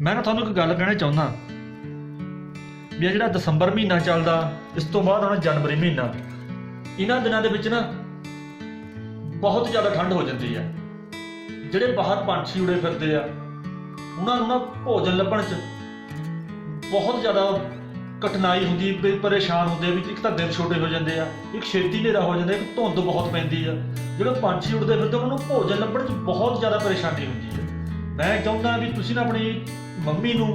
ਮੈਂ ਨਾ ਤੁਹਾਨੂੰ ਇੱਕ ਗੱਲ ਕਹਿਣਾ ਚਾਹੁੰਦਾ ਵੀ ਇਹ ਜਿਹੜਾ ਦਸੰਬਰ ਮਹੀਨਾ ਚੱਲਦਾ, ਇਸ ਤੋਂ ਬਾਅਦ ਆਉਣਾ ਜਨਵਰੀ ਮਹੀਨਾ, ਇਹਨਾਂ ਦਿਨਾਂ ਦੇ ਵਿੱਚ ਨਾ ਬਹੁਤ ਜ਼ਿਆਦਾ ਠੰਡ ਹੋ ਜਾਂਦੀ ਹੈ ਜਿਹੜੇ ਬਾਹਰ ਪੰਛੀ ਉੜੇ ਫਿਰਦੇ ਆ, ਉਹਨਾਂ ਨੂੰ ਨਾ ਭੋਜਨ ਲੱਭਣ 'ਚ ਬਹੁਤ ਜ਼ਿਆਦਾ ਕਠਿਨਾਈ ਹੁੰਦੀ ਪਰੇਸ਼ਾਨ ਹੁੰਦੇ ਵੀ ਇੱਕ ਤਾਂ ਦਿਨ ਛੋਟੇ ਹੋ ਜਾਂਦੇ ਆ, ਇੱਕ ਛੇਤੀ ਹਨੇਰਾ ਹੋ ਜਾਂਦਾ, ਇੱਕ ਧੁੰਦ ਬਹੁਤ ਪੈਂਦੀ ਆ। ਜਿਹੜੇ ਪੰਛੀ ਉੜਦੇ ਫਿਰਦੇ ਉਹਨਾਂ ਨੂੰ ਭੋਜਨ ਲੱਭਣ 'ਚ ਬਹੁਤ ਜ਼ਿਆਦਾ ਪਰੇਸ਼ਾਨੀ ਹੁੰਦੀ ਹੈ ਮੈਂ ਚਾਹੁੰਦਾ ਵੀ ਤੁਸੀਂ ਨਾ ਆਪਣੀ ਮੰਮੀ ਨੂੰ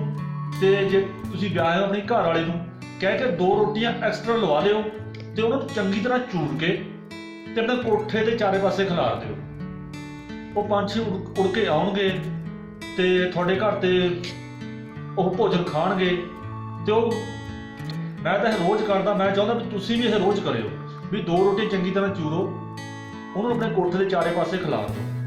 ਤੇ ਜੇ ਤੁਸੀਂ ਵਿਆਹ ਹੋ ਆਪਣੇ ਘਰ ਵਾਲੇ ਨੂੰ, ਕਹਿ ਕੇ ਦੋ ਰੋਟੀਆਂ ਐਕਸਟਰਾ ਲਵਾ ਲਿਓ ਤੇ ਉਹਨਾਂ ਨੂੰ ਚੰਗੀ ਤਰ੍ਹਾਂ ਚੂਰ ਕੇ ਤੇ ਆਪਣੇ ਕੋਠੇ ਦੇ ਚਾਰੇ ਪਾਸੇ ਖਿਲਾਰ ਦਿਓ। ਉਹ ਪੰਛੀ ਉੜ ਉੜ ਕੇ ਆਉਣਗੇ ਤੇ ਤੁਹਾਡੇ ਘਰ ਤੇ ਉਹ ਭੋਜਨ ਖਾਣਗੇ ਤੇ ਉਹ, ਮੈਂ ਤਾਂ ਇਹ ਰੋਜ਼ ਕਰਦਾ, ਮੈਂ ਚਾਹੁੰਦਾ ਵੀ ਤੁਸੀਂ ਵੀ ਇਹ ਰੋਜ਼ ਕਰਿਓ, ਵੀ ਦੋ ਰੋਟੀ ਚੰਗੀ ਤਰ੍ਹਾਂ ਚੂਰੋ, ਉਹਨੂੰ ਆਪਣੇ ਕੋਠੇ ਦੇ ਚਾਰੇ ਪਾਸੇ ਖਿਲਾਰ ਦਿਓ।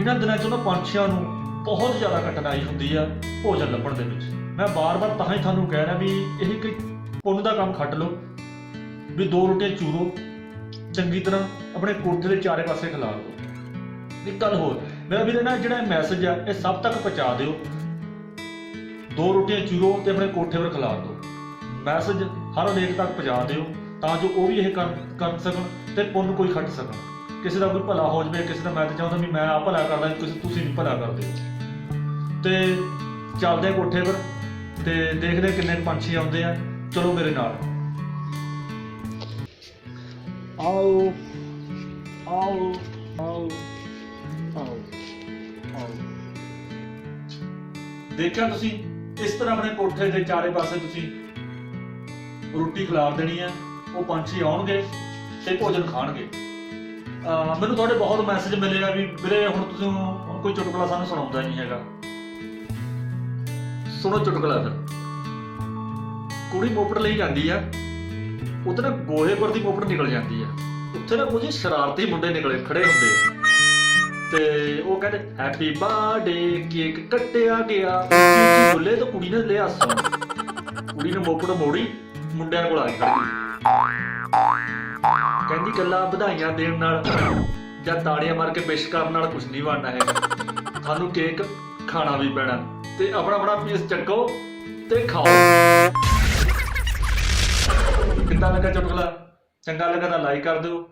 ਇਹਨਾਂ ਦਿਨਾਂ 'ਚ ਉਹਨਾਂ ਪੰਛੀਆਂ ਨੂੰ ਬਹੁਤ ਜ਼ਿਆਦਾ ਕਠਿਨਾਈ ਹੁੰਦੀ ਆ ਭੋਜਨ ਲੱਭਣ ਦੇ ਵਿੱਚ। ਮੈਂ ਬਾਰ-ਬਾਰ ਤਾਂ ਹੀ ਤੁਹਾਨੂੰ ਕਹਿ ਰਿਹਾ ਵੀ ਇਹ ਇੱਕ ਪੁੰਨ ਦਾ ਕੰਮ ਖੱਟ ਲਓ, ਵੀ ਦੋ ਰੋਟੀਆਂ ਚੂਰੋ, ਚੰਗੀ ਤਰ੍ਹਾਂ ਆਪਣੇ ਕੋਠੇ ਦੇ ਚਾਰੇ ਪਾਸੇ ਖਿਲਾ ਦਿਓ ਇੱਕ ਗੱਲ ਹੋਰ, ਮੇਰਾ ਵੀਰੇ ਨਾ ਜਿਹੜਾ ਮੈਸੇਜ ਆ, ਇਹ ਸਭ ਤੱਕ ਪਹੁੰਚਾ ਦਿਓ। ਦੋ ਰੋਟੀਆਂ ਚੂਰੋ ਤੇ ਆਪਣੇ ਕੋਠੇ 'ਤੇ ਖਿਲਾ ਦਿਓ। ਮੈਸੇਜ ਹਰ ਲੇਖ ਤੱਕ ਪਹੁੰਚਾ ਦਿਓ, ਤਾਂ ਜੋ ਉਹ ਵੀ ਇਹ ਕਰ ਕਰ ਸਕਣ ਤੇ ਪੁੰਨ ਕੋਈ ਖੱਟ ਸਕਣ। ਕਿਸੇ ਦਾ ਕੋਈ ਭਲਾ ਹੋ ਜਾਵੇ ਕਿਸੇ ਦਾ ਮੈਂ ਤਾਂ ਚਾਹੁੰਦਾ ਵੀ ਮੈਂ ਆ ਭਲਾ ਕਰਦਾ ਕਿਸੇ ਤੁਸੀਂ ਵੀ ਭਲਾ ਕਰਦੇ। ਤੇ ਚੱਲਦੇ ਕੋਠੇ ਪਰ ਤੇ ਦੇਖਦੇ ਕਿੰਨੇ ਪੰਛੀ ਆਉਂਦੇ ਆ। ਚਲੋ ਮੇਰੇ ਨਾਲ। ਆਓ ਆਓ ਆਓ ਆਓ ਆਓ। ਦੇਖਿਆ ਤੁਸੀਂ? ਇਸ ਤਰ੍ਹਾਂ ਆਪਣੇ ਕੋਠੇ ਦੇ ਚਾਰੇ ਪਾਸੇ ਤੁਸੀਂ ਰੋਟੀ ਖਿਲਾਰ ਦੇਣੀ ਆ ਉਹ ਪੰਛੀ ਆਉਣਗੇ ਤੇ ਭੋਜਨ ਖਾਣਗੇ। ਅਹ ਮੈਨੂੰ ਤੁਹਾਡੇ ਬਹੁਤ ਮੈਸੇਜ ਮਿਲੇ ਆ ਵੀ ਵੀਰੇ, ਹੁਣ ਤੁਸੀਂ ਹੁਣ ਕੋਈ ਚੁਟਕਲਾ ਸਾਨੂੰ ਸੁਣਾਉਂਦਾ ਨਹੀਂ ਹੈਗਾ। ਸੁਣੋ ਚੁਟਕਲਾ ਫਿਰ। ਕੁੜੀ ਮੋਪੜ ਲਈ ਜਾਂਦੀ ਆ, ਉੱਥੇ ਨਾ ਗੋਹੇ ਪਰ ਦੀ ਮੋਪੜ ਨਿਕਲ ਜਾਂਦੀ ਆ। ਉੱਥੇ ਨਾ ਕੁਝ ਸ਼ਰਾਰਤੀ ਮੁੰਡੇ ਨਿਕਲੇ, ਖੜੇ ਹੁੰਦੇ ਆ। ਤੇ ਉਹ ਕਹਿੰਦੇ ਹੈਪੀ ਬਰਥਡੇ ਕੇਕ ਕੱਟਿਆ ਗਿਆ। ਉੱਚੀ ਬੁੱਲੇ ਤਾਂ ਕੁੜੀ ਨੇ ਲਿਆ ਸੌਂ ਕੁੜੀ ਨੇ ਮੋਪੜ ਮੋੜੀ, ਮੁੰਡਿਆਂ ਕੋਲ ਆ ਗਈ। ਕਹਿੰਦੀ ਗੱਲਾਂ ਵਧਾਈਆਂ ਦੇਣ ਨਾਲ ਜਾਂ ਤਾੜੀਆਂ ਮਾਰ ਕੇ ਵਿਸ਼ ਕਰਨ ਨਾਲ ਕੁਝ ਨਹੀਂ ਬਣਨਾ ਹੈ ਤੁਹਾਨੂੰ ਕੇਕ ਖਾਣਾ ਵੀ ਪੈਣਾ। ਤੇ ਆਪਣਾ ਆਪਣਾ ਪੀਸ ਚੱਕੋ ਤੇ ਖਾਓ। ਕਿੱਦਾਂ ਲੱਗਾ ਚੁਟਕਲਾ? ਚੰਗਾ ਲੱਗਾ ਤਾਂ ਲਾਈਕ ਕਰ ਦਿਓ।